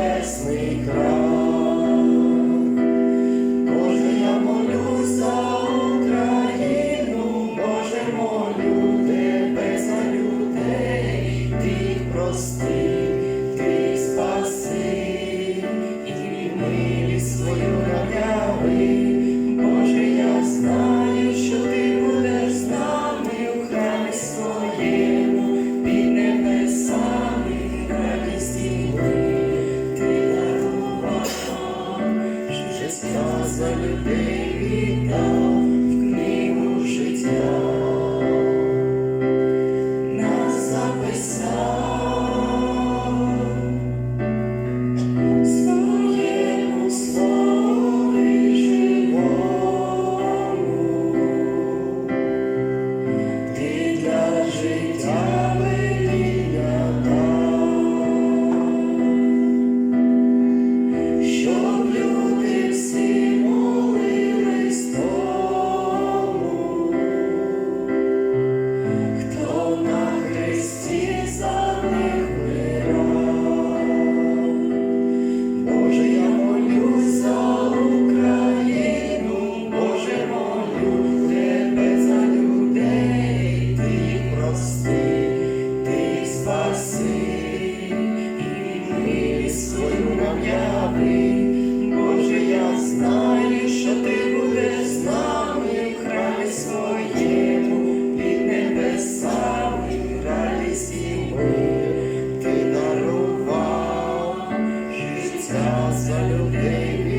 небесний край. За людей віддав за людей